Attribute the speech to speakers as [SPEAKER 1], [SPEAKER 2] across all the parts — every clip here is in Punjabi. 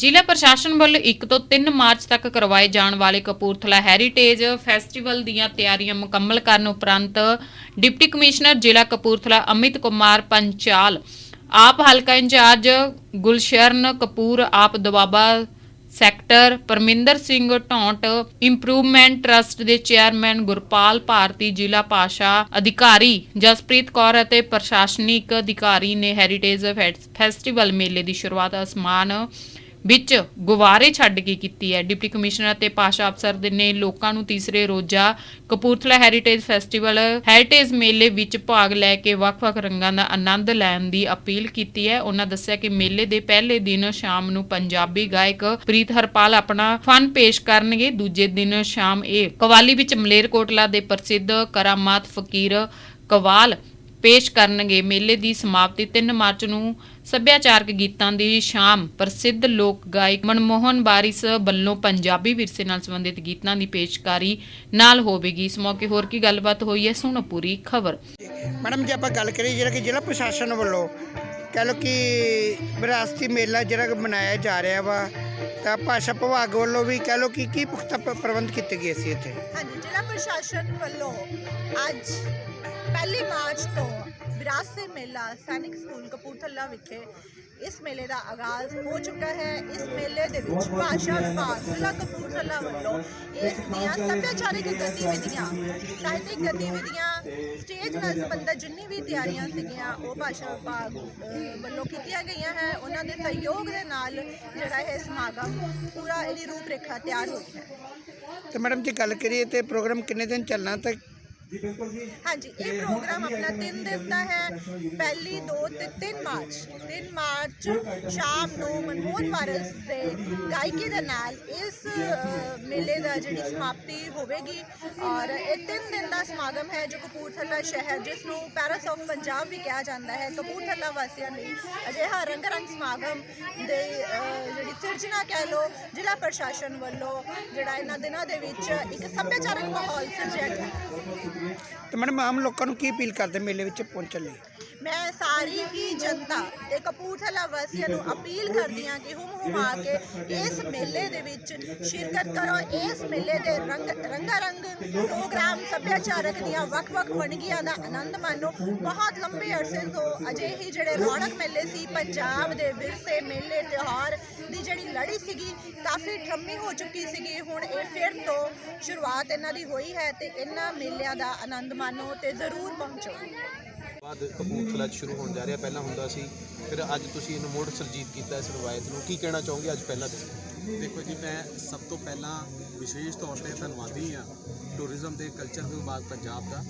[SPEAKER 1] ਜ਼ਿਲ੍ਹਾ ਪ੍ਰਸ਼ਾਸਨ ਵੱਲੋਂ 1 ਤੋਂ 3 ਮਾਰਚ ਤੱਕ ਕਰਵਾਏ ਜਾਣ ਵਾਲੇ ਕਪੂਰਥਲਾ ਹੈਰੀਟੇਜ ਫੈਸਟੀਵਲ ਦੀਆਂ ਤਿਆਰੀਆਂ ਮੁਕੰਮਲ ਕਰਨ ਉਪਰੰਤ ਡਿਪਟੀ ਕਮਿਸ਼ਨਰ ਜ਼ਿਲ੍ਹਾ ਕਪੂਰਥਲਾ ਅਮਿਤ ਕੁਮਾਰ ਪੰਚਾਲ, ਆਪ ਹਲਕਾ incharge Gulsharan Kapoor, AAP Doaba sector Parminder Singh Dhaunt improvement trust ਦੇ ਚੇਅਰਮੈਨ ਗੁਰਪਾਲ ਭਾਰਤੀ, ਜ਼ਿਲ੍ਹਾ ਭਾਸ਼ਾ ਅਧਿਕਾਰੀ ਜਸਪ੍ਰੀਤ ਕੌਰ ਅਤੇ ਪ੍ਰਸ਼ਾਸਨਿਕ ਅਧਿਕਾਰੀ ਨੇ ਹੈਰੀਟੇਜ ਫੈਸਟੀਵਲ ਮੇਲੇ ਦੀ ਸ਼ੁਰੂਆਤ ਅਸਮਾਨ ਵਿੱਚ ਗੁਵਾਰੇ ਛੱਡ ਕੇ ਕੀਤੀ ਹੈ। ਡਿਪਟੀ ਕਮਿਸ਼ਨਰ ਅਤੇ ਭਾਸ਼ਾ ਅਫਸਰ ਦੇ ਨੇ ਲੋਕਾਂ ਨੂੰ ਤੀਸਰੇ ਰੋਜ਼ਾ ਕਪੂਰਥਲਾ ਹੈਰੀਟੇਜ ਫੈਸਟੀਵਲ ਹੈਰੀਟੇਜ ਮੇਲੇ ਵਿੱਚ ਭਾਗ ਲੈ ਕੇ ਵੱਖ-ਵੱਖ ਰੰਗਾਂ ਦਾ ਆਨੰਦ ਲੈਣ ਦੀ ਅਪੀਲ ਕੀਤੀ ਹੈ। ਉਹਨਾਂ ਦੱਸਿਆ ਕਿ ਮੇਲੇ ਦੇ ਪਹਿਲੇ ਦਿਨ ਸ਼ਾਮ ਨੂੰ ਪੰਜਾਬੀ ਗਾਇਕ ਪ੍ਰੀਤ ਹਰਪਾਲ ਆਪਣਾ ਫਨ ਪੇਸ਼ ਕਰਨਗੇ। ਦੂਜੇ ਦਿਨ ਸ਼ਾਮ ਇਹ ਕਵਾਲੀ ਵਿੱਚ ਮਲੇਰਕੋਟਲਾ ਦੇ ਪ੍ਰਸਿੱਧ ਕਰਾਮਾਤ ਫਕੀਰ ਕਵਾਲ ਪੇਸ਼ ਕਰਨਗੇ। ਮੇਲੇ ਦੀ ਸਮਾਪਤੀ 3 ਮਾਰਚ ਨੂੰ ਸੱਭਿਆਚਾਰਕ ਗੀਤਾਂ ਦੀ ਸ਼ਾਮ ਪ੍ਰਸਿੱਧ ਲੋਕ ਗਾਇਕ ਮਨਮੋਹਨ ਬਾਰਿਸ ਵੱਲੋਂ ਪੰਜਾਬੀ ਵਿਰਸੇ ਨਾਲ ਸੰਬੰਧਿਤ ਗੀਤਾਂ ਦੀ ਪੇਸ਼ਕਾਰੀ ਨਾਲ ਹੋਵੇਗੀ। ਇਸ ਮੌਕੇ ਹੋਰ ਕੀ ਗੱਲਬਾਤ ਹੋਈ ਹੈ ਸੁਣੋ ਪੂਰੀ ਖਬਰ।
[SPEAKER 2] ਮੈਡਮ ਜੇ ਆਪਾਂ ਗੱਲ ਕਰੀਏ ਜਿਹੜਾ ਕਿ ਜ਼ਿਲ੍ਹਾ ਪ੍ਰਸ਼ਾਸਨ ਵੱਲੋਂ ਕਹਿ ਲਓ ਕਿ ਵਿਰਾਸਤੀ ਮੇਲਾ ਜਿਹੜਾ ਕਿ ਮਨਾਇਆ ਜਾ ਰਿਹਾ ਵਾ ਤਾਂ ਭਾਸ਼ਾ ਵਿਭਾਗ ਵੱਲੋਂ ਵੀ ਕਹਿ ਲਓ ਕਿ ਕੀ ਪੁਖਤਾ ਪ੍ਰਬੰਧ ਕੀਤੇ ਗਏ ਸੀ ਇੱਥੇ?
[SPEAKER 3] ਹਾਂਜੀ ਜ਼ਿਲ੍ਹਾ ਪ੍ਰਸ਼ਾਸਨ ਵੱਲੋਂ ਅੱਜ ਪਹਿਲੀ ਮਾਰਚ ਤੋਂ ਵਿਰਾਸਤ ਮੇਲਾ ਸੈਨਿਕ ਸਕੂਲ ਕਪੂਰਥਲਾ ਵਿਖੇ ਇਸ ਮੇਲੇ ਦਾ ਆਗਾਜ਼ ਹੋ ਚੁੱਕਾ ਹੈ। ਇਸ ਮੇਲੇ ਦੇ ਵਿੱਚ ਭਾਸ਼ਾ ਵਿਭਾਗ ਜ਼ਿਲ੍ਹਾ ਕਪੂਰਥਲਾ ਵੱਲੋਂ ਇਸ ਦੀਆਂ ਸੱਭਿਆਚਾਰਕ ਗਤੀਵਿਧੀਆਂ, ਸਾਹਿਤਿਕ ਗਤੀਵਿਧੀਆਂ, ਸਟੇਜ ਨਾਲ ਸੰਬੰਧਿਤ ਜਿੰਨੀ ਵੀ ਤਿਆਰੀਆਂ ਸੀਗੀਆਂ, ਉਹ ਭਾਸ਼ਾ ਵਿਭਾਗ ਵੱਲੋਂ ਕੀਤੀਆਂ ਗਈਆਂ ਹੈ। ਉਹਨਾਂ ਦੇ ਸਹਿਯੋਗ ਦੇ ਨਾਲ ਜਿਹੜਾ ਇਹ ਸਮਾਗਮ ਪੂਰਾ ਇਹਦੀ ਰੂਪਰੇਖਾ ਤਿਆਰ ਹੋਈ ਹੈ।
[SPEAKER 2] ਤੇ ਮੈਡਮ ਜੇ, ਗੱਲ ਕਰੀਏ ਤੇ ਪ੍ਰੋਗਰਾਮ ਕਿੰਨੇ ਦਿਨ ਚੱਲਣਾ ਤਾਂ
[SPEAKER 3] ਹਾਂਜੀ ਇਹ ਪ੍ਰੋਗਰਾਮ ਆਪਣਾ 3 ਦਿਨ ਦਾ ਹੈ। ਪਹਿਲੀ 2 ਤੇ 3 ਮਾਰਚ। 3 ਮਾਰਚ ਸ਼ਾਮ ਨੂੰ ਮਨਮੋਹਨ ਵਾਰਸ ਦੇ ਗਾਇਕੀ ਦੇ ਨਾਲ ਇਸ ਮੇਲੇ ਦਾ ਜਿਹੜੀ ਸਮਾਪਤੀ ਹੋਵੇਗੀ। ਔਰ ਇਹ 3 ਦਿਨ ਦਾ ਸਮਾਗਮ ਹੈ ਜੋ ਕਪੂਰਥਲਾ ਸ਼ਹਿਰ ਜਿਸ ਨੂੰ ਪੈਰਿਸ ਆਫ ਪੰਜਾਬ ਵੀ ਕਿਹਾ ਜਾਂਦਾ ਹੈ। ਕਪੂਰਥਲਾ ਵਾਸੀਆਂ ਲਈ ਅਜਿਹਾ ਰੰਗਰੰਗ ਸਮਾਗਮ ਦੇ ਜਿਹੜੀ ਸਿਰਜਣਾ ਕਹਿ ਲੋ ਜ਼ਿਲ੍ਹਾ ਪ੍ਰਸ਼ਾਸਨ ਵੱਲੋਂ ਜਿਹੜਾ ਇਹਨਾਂ ਦਿਨਾਂ ਦੇ ਵਿੱਚ ਇੱਕ ਸੱਭਿਆਚਾਰਕ ਮਾਹੌਲ ਸਿਰਜਿਆ ਗਿਆ। ਹੈ
[SPEAKER 2] ਤੇ ਮੈਡਮ ਆਮ ਲੋਕਾਂ ਨੂੰ ਕੀ ਅਪੀਲ ਕਰਦੇ ਮੇਲੇ ਵਿੱਚ ਪਹੁੰਚਣ ਲਈ?
[SPEAKER 3] ਮੈਂ ਸਾਰੀ ਹੀ ਜਨਤਾ ਤੇ ਕਪੂਰਥਲਾ ਵਾਸੀਆਂ ਨੂੰ ਅਪੀਲ ਕਰਦੀ ਹਾਂ ਕਿ ਹੁਮ ਹੁਮਾ ਕੇ ਇਸ ਮੇਲੇ ਦੇ ਵਿੱਚ ਸ਼ਿਰਕਤ ਕਰੋ, ਇਸ ਮੇਲੇ ਦੇ ਰੰਗ ਰੰਗਾ ਰੰਗ ਪ੍ਰੋਗਰਾਮ ਸੱਭਿਆਚਾਰਕ ਦੀਆਂ ਵੱਖ-ਵੱਖ ਵੰਨਗੀਆਂ ਦਾ ਆਨੰਦ ਮਾਣੋ। ਬਹੁਤ ਲੰਬੇ ਅਰਸੇ ਤੋਂ ਅਜਿਹੇ ਜਿਹੜੇ ਰੌਣਕ ਮੇਲੇ ਸੀ, ਪੰਜਾਬ ਦੇ ਵਿਰਸੇ ਮੇਲੇ, ਤਿਉਹਾਰ ਦੀ ਜਿਹੜੀ ਸੀਗੀ ਕਾਫੀ ਠੰਮੀ ਹੋ ਚੁੱਕੀ ਸੀਗੀ। ਹੁਣ ਇਹ ਫਿਰ ਤੋਂ ਸ਼ੁਰੂਆਤ ਇਹਨਾਂ ਦੀ ਹੋਈ ਹੈ ਤੇ ਇਹਨਾਂ ਮੇਲਿਆਂ ਦਾ ਆਨੰਦ ਮਾਣੋ ਤੇ ਜ਼ਰੂਰ ਪਹੁੰਚੋ।
[SPEAKER 4] ਬਾਅਦ ਕਪੂਰਥਲਾ 'ਚ ਸ਼ੁਰੂ ਹੋਣ ਜਾ ਰਿਹਾ। ਪਹਿਲਾਂ ਹੁੰਦਾ ਸੀ ਫਿਰ ਅੱਜ ਤੁਸੀਂ ਇਹਨੂੰ ਮੁੜ ਸਰਜੀਤ ਕੀਤਾ ਇਸ ਰਵਾਇਤ ਨੂੰ। ਕੀ ਕਹਿਣਾ ਚਾਹੋਗੇ ਅੱਜ ਪਹਿਲਾ ਦਿਨ
[SPEAKER 5] ਦੇਖੋ ਜੀ ਮੈਂ ਸਭ ਤੋਂ ਪਹਿਲਾਂ ਵਿਸ਼ੇਸ਼ ਤੌਰ ਤੇ ਧੰਨਵਾਦੀ ਹਾਂ ਟੂਰਿਜ਼ਮ ਤੇ ਕਲਚਰ ਵਿਭਾਗ ਪੰਜਾਬ ਦਾ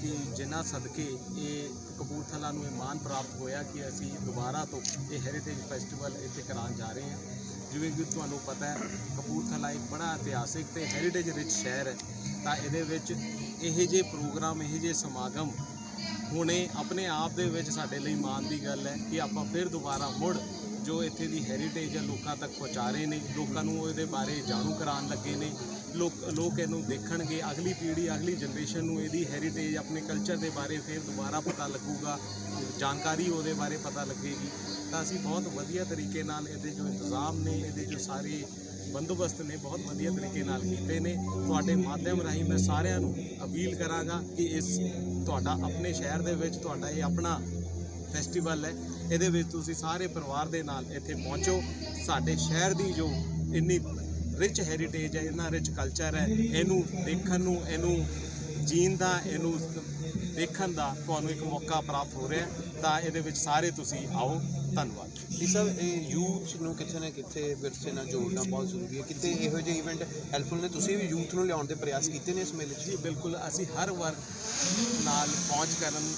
[SPEAKER 5] ਕਿ ਜਿਨ੍ਹਾਂ ਸਦਕੇ ਇਹ ਕਪੂਰਥਲਾ ਨੂੰ ਇਹ ਮਾਣ ਪ੍ਰਾਪਤ ਹੋਇਆ ਕਿ ਅਸੀਂ ਦੁਬਾਰਾ ਤੋਂ ਇਹ ਹੈਰੀਟੇਜ ਫੈਸਟੀਵਲ ਇੱਥੇ ਕਰਾਉਣ ਜਾ ਰਹੇ ਹਾਂ। ਜਿਵੇਂ ਕਿ ਤੁਹਾਨੂੰ ਪਤਾ ਹੈ, ਕਪੂਰਥਲਾ ਇੱਕ ਬੜਾ ਇਤਿਹਾਸਿਕ ਤੇ ਹੈਰੀਟੇਜ ਰਿਚ ਸ਼ਹਿਰ ਹੈ। ਤਾਂ ਇਹਦੇ ਵਿੱਚ ਇਹੋ ਜਿਹੇ ਪ੍ਰੋਗਰਾਮ, ਇਹੋ ਜਿਹੇ ਸਮਾਗਮ ਹੁਣੇ ਆਪਣੇ ਆਪ ਦੇ ਵਿੱਚ ਸਾਡੇ ਲਈ ਮਾਣ ਦੀ ਗੱਲ ਹੈ ਕਿ ਆਪਾਂ ਫਿਰ ਦੁਬਾਰਾ ਮੁੜ ਜੋ ਇੱਥੇ ਦੀ ਹੈਰੀਟੇਜ ਹੈ, ਲੋਕਾਂ ਤੱਕ ਪਹੁੰਚਾ ਰਹੇ ਨੇ, ਲੋਕਾਂ ਨੂੰ ਉਹਦੇ ਬਾਰੇ ਜਾਣੂ ਕਰਾਉਣ ਲੱਗੇ ਨੇ। ਲੋਕ ਲੋਕ ਇਹਨੂੰ ਦੇਖਣਗੇ, ਅਗਲੀ ਪੀੜ੍ਹੀ, ਅਗਲੀ ਜਨਰੇਸ਼ਨ ਨੂੰ ਇਹਦੀ ਹੈਰੀਟੇਜ ਆਪਣੇ ਕਲਚਰ ਦੇ ਬਾਰੇ ਫਿਰ ਦੁਬਾਰਾ ਪਤਾ ਲੱਗੂਗਾ, ਜਾਣਕਾਰੀ ਉਹਦੇ ਬਾਰੇ ਪਤਾ ਲੱਗੇਗੀ। ਤਾਂ ਅਸੀਂ ਬਹੁਤ ਵਧੀਆ ਤਰੀਕੇ ਨਾਲ ਇਹਦੇ ਜੋ ਇੰਤਜ਼ਾਮ ਨੇ, ਇਹਦੇ ਜੋ ਸਾਰੇ ਬੰਦੋਬਸਤ ਨੇ, ਬਹੁਤ ਵਧੀਆ ਤਰੀਕੇ ਨਾਲ ਕੀਤੇ ਨੇ। ਤੁਹਾਡੇ ਮਾਧਿਅਮ ਰਾਹੀਂ ਮੈਂ ਸਾਰਿਆਂ ਨੂੰ ਅਪੀਲ ਕਰਾਂਗਾ ਕਿ ਇਸ ਤੁਹਾਡਾ ਆਪਣੇ ਸ਼ਹਿਰ ਦੇ ਵਿੱਚ ਤੁਹਾਡਾ ਇਹ ਆਪਣਾ ਫੈਸਟੀਵਲ ਹੈ, ਇਹਦੇ ਵਿੱਚ ਤੁਸੀਂ ਸਾਰੇ ਪਰਿਵਾਰ ਦੇ ਨਾਲ ਇੱਥੇ ਪਹੁੰਚੋ। ਸਾਡੇ ਸ਼ਹਿਰ ਦੀ ਜੋ ਇੰਨੀ ਰਿਚ ਹੈਰੀਟੇਜ ਹੈ, ਇੰਨਾ ਰਿਚ ਕਲਚਰ ਹੈ, ਇਹਨੂੰ ਦੇਖਣ ਨੂੰ, ਇਹਨੂੰ ਜੀਣ ਦਾ ਇਹਨੂੰ ਦੇਖਣ ਦਾ ਤੁਹਾਨੂੰ ਇੱਕ ਮੌਕਾ ਪ੍ਰਾਪਤ ਹੋ ਰਿਹਾ। ਤਾਂ ਇਹਦੇ ਵਿੱਚ ਸਾਰੇ ਤੁਸੀਂ ਆਓ। ਧੰਨਵਾਦ।
[SPEAKER 4] ਜੀ ਸਰ ਇਹ ਯੂਥ ਨੂੰ ਕਿੱਥੇ ਨਾ ਕਿੱਥੇ ਵਿਰਸੇ ਨਾਲ ਜੋੜਨਾ ਬਹੁਤ ਜ਼ਰੂਰੀ ਹੈ। ਕਿਤੇ ਇਹੋ ਜਿਹੇ ਇਵੈਂਟ ਹੈਲਪਫੁਲ ਨੇ? ਤੁਸੀਂ ਵੀ ਯੂਥ ਨੂੰ ਲਿਆਉਣ ਦੇ ਪ੍ਰਯਾਸ ਕੀਤੇ ਨੇ ਇਸ ਮੇਲੇ 'ਚ?
[SPEAKER 5] ਬਿਲਕੁਲ। ਅਸੀਂ ਹਰ ਵਰਗ ਨਾਲ ਪਹੁੰਚ ਕਰਨ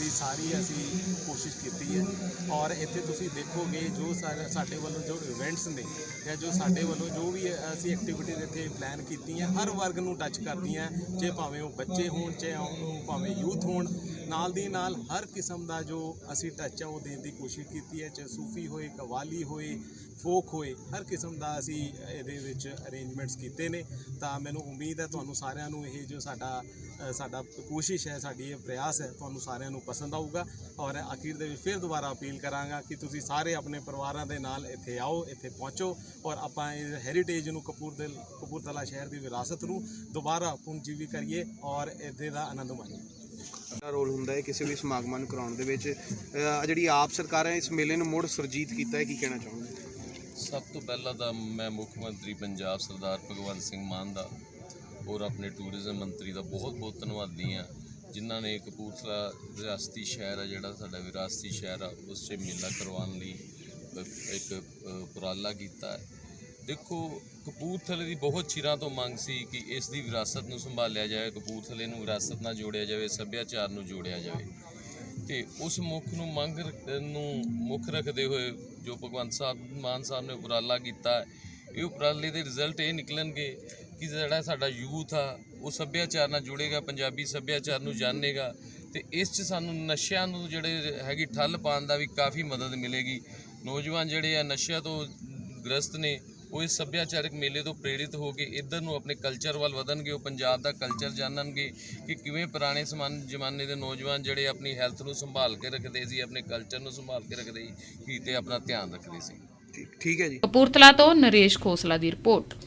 [SPEAKER 5] ਦੀ ਸਾਰੀ ਅਸੀਂ ਕੋਸ਼ਿਸ਼ ਕੀਤੀ ਹੈ। ਔਰ ਇੱਥੇ ਤੁਸੀਂ ਦੇਖੋਗੇ ਜੋ ਸਾਡੇ ਵੱਲੋਂ ਜੋ ਇਵੈਂਟਸ ਨੇ ਜਾਂ ਜੋ ਸਾਡੇ ਵੱਲੋਂ ਜੋ ਵੀ ਅਸੀਂ ਐਕਟੀਵਿਟੀਜ਼ ਇੱਥੇ ਪਲਾਨ ਕੀਤੀਆਂ, ਹਰ ਵਰਗ ਨੂੰ ਟੱਚ ਕਰਦੀਆਂ, ਜੇ ਭਾਵੇਂ ਉਹ ਬੱਚੇ ਹੋਣ, ਚਾਹੇ ਉਹ ਭਾਵੇਂ ਯੂਥ ਹੋਣ, ਨਾਲ ਦੀ ਨਾਲ ਹਰ ਕਿਸਮ ਦਾ ਜੋ ਅਸੀਂ ਟੱਚ ਹੈ ਉਹ ਦੇਣ ਦੀ ਕੋਸ਼ਿਸ਼ ਕੀਤੀ ਹੈ, ਚਾਹੇ ਸੂਫੀ ਹੋਏ, ਕਵਾਲੀ ਹੋਏ ਫੋਕ ਹੋਏ, ਹਰ ਕਿਸਮ ਦਾ ਅਸੀਂ ਇਹਦੇ ਵਿੱਚ ਅਰੇਂਜਮੈਂਟਸ ਕੀਤੇ ਨੇ। ਤਾਂ ਮੈਨੂੰ ਉਮੀਦ ਹੈ ਤੁਹਾਨੂੰ ਸਾਰਿਆਂ ਨੂੰ ਇਹ ਜੋ ਸਾਡਾ ਸਾਡਾ ਕੋਸ਼ਿਸ਼ ਹੈ, ਸਾਡੀ ਇਹ ਪ੍ਰਯਾਸ ਹੈ, ਤੁਹਾਨੂੰ ਸਾਰਿਆਂ ਨੂੰ ਪਸੰਦ ਆਊਗਾ ਔਰ ਅਖੀਰ ਦੇ ਵਿੱਚ ਫਿਰ ਦੁਬਾਰਾ ਅਪੀਲ ਕਰਾਂਗਾ ਕਿ ਤੁਸੀਂ ਸਾਰੇ ਆਪਣੇ ਪਰਿਵਾਰਾਂ ਦੇ ਨਾਲ ਇੱਥੇ ਆਓ ਇੱਥੇ ਪਹੁੰਚੋ ਔਰ ਆਪਾਂ ਇਹ ਹੈਰੀਟੇਜ ਨੂੰ ਕਪੂਰਦਲ ਕਪੂਰਥਲਾ ਸ਼ਹਿਰ ਦੀ ਵਿਰਾਸਤ ਨੂੰ ਦੁਬਾਰਾ ਪੁਨਰਜੀਵੀ ਕਰੀਏ ਔਰ ਇਹਦੇ ਦਾ ਆਨੰਦ ਮਾਣੀਏ।
[SPEAKER 4] ਦਾ ਰੋਲ ਹੁੰਦਾ ਹੈ ਕਿਸੇ ਵੀ ਸਮਾਗਮਾਂ ਨੂੰ ਕਰਾਉਣ ਦੇ ਵਿੱਚ। ਜਿਹੜੀ ਆਪ ਸਰਕਾਰ ਹੈ ਇਸ ਮੇਲੇ ਨੂੰ ਮੁੜ ਸੁਰਜੀਤ ਕੀਤਾ ਹੈ ਕੀ ਕਹਿਣਾ ਚਾਹੋਗੇ?
[SPEAKER 6] ਸਭ ਤੋਂ ਪਹਿਲਾਂ ਤਾਂ ਮੈਂ ਮੁੱਖ ਮੰਤਰੀ ਪੰਜਾਬ ਸਰਦਾਰ ਭਗਵੰਤ ਸਿੰਘ ਮਾਨ ਦਾ ਔਰ ਆਪਣੇ ਟੂਰਿਜ਼ਮ ਮੰਤਰੀ ਦਾ ਬਹੁਤ ਬਹੁਤ ਧੰਨਵਾਦੀ ਹਾਂ। ਜਿਨ੍ਹਾਂ ਨੇ ਕਪੂਰਥਲਾ ਵਿਰਾਸਤੀ ਸ਼ਹਿਰ ਆ, ਜਿਹੜਾ ਸਾਡਾ ਵਿਰਾਸਤੀ ਸ਼ਹਿਰ ਆ, ਉਸ 'ਚ ਮੇਲਾ ਕਰਵਾਉਣ ਲਈ ਇੱਕ ਉਪਰਾਲਾ ਕੀਤਾ ਹੈ। ਦੇਖੋ, ਕਪੂਰਥਲੇ ਦੀ ਬਹੁਤ ਚਿਰਾਂ ਤੋਂ ਮੰਗ ਸੀ ਕਿ ਇਸ ਦੀ ਵਿਰਾਸਤ ਨੂੰ ਸੰਭਾਲਿਆ ਜਾਵੇ, ਕਪੂਰਥਲੇ ਨੂੰ ਵਿਰਾਸਤ ਨਾਲ ਜੋੜਿਆ ਜਾਵੇ, ਸੱਭਿਆਚਾਰ ਨੂੰ ਜੋੜਿਆ ਜਾਵੇ। ਤੇ ਉਸ ਮੁੱਖ ਨੂੰ ਮੰਗ ਨੂੰ ਮੁੱਖ ਰੱਖਦੇ ਹੋਏ ਜੋ ਭਗਵੰਤ ਸਾਹਿਬ, ਮਾਨ ਸਾਹਿਬ ਨੇ ਉਪਰਾਲਾ ਕੀਤਾ, ਇਹ ਉਪਰਾਲੇ ਦੇ ਰਿਜ਼ਲਟ ਇਹ ਨਿਕਲਣਗੇ ਕਿ ਜਿਹੜਾ ਸਾਡਾ ਯੂਥ ਆ ਉਹ ਸੱਭਿਆਚਾਰ ਨਾਲ ਜੁੜੇਗਾ ਪੰਜਾਬੀ ਸੱਭਿਆਚਾਰ ਨੂੰ ਜਾਣੇਗਾ ਤੇ ਇਸ 'ਚ ਸਾਨੂੰ ਨਸ਼ਿਆਂ ਨੂੰ ਜਿਹੜੇ ਹੈਗੀ ਠੱਲ ਪਾਉਣ ਦਾ ਵੀ ਕਾਫੀ ਮਦਦ ਮਿਲੇਗੀ। ਨੌਜਵਾਨ ਜਿਹੜੇ ਆ ਨਸ਼ਿਆਂ ਤੋਂ ਗ੍ਰਸਤ ਨੇ ਉਹ ਇਸ ਸੱਭਿਆਚਾਰਕ ਮੇਲੇ ਤੋਂ ਪ੍ਰੇਰਿਤ ਹੋ ਕੇ ਇੱਧਰ ਨੂੰ ਆਪਣੇ ਕਲਚਰ ਵੱਲ ਵਧਣਗੇ ਉਹ ਪੰਜਾਬ ਦਾ ਕਲਚਰ ਜਾਣਨਗੇ ਕਿ ਕਿਵੇਂ ਪੁਰਾਣੇ ਸਮਾਨ ਜ਼ਮਾਨੇ ਦੇ ਨੌਜਵਾਨ ਜਿਹੜੇ ਆਪਣੀ ਹੈਲਥ ਨੂੰ ਸੰਭਾਲ ਕੇ ਰੱਖਦੇ ਸੀ ਆਪਣੇ ਕਲਚਰ ਨੂੰ ਸੰਭਾਲ ਕੇ ਰੱਖਦੇ ਸੀ ਤੇ ਆਪਣਾ ਧਿਆਨ ਰੱਖਦੇ ਸੀ।
[SPEAKER 4] ਠੀਕ ਠੀਕ ਹੈ ਜੀ।
[SPEAKER 1] ਕਪੂਰਥਲਾ ਤੋਂ ਨਰੇਸ਼ ਖੋਸਲਾ ਦੀ ਰਿਪੋਰਟ।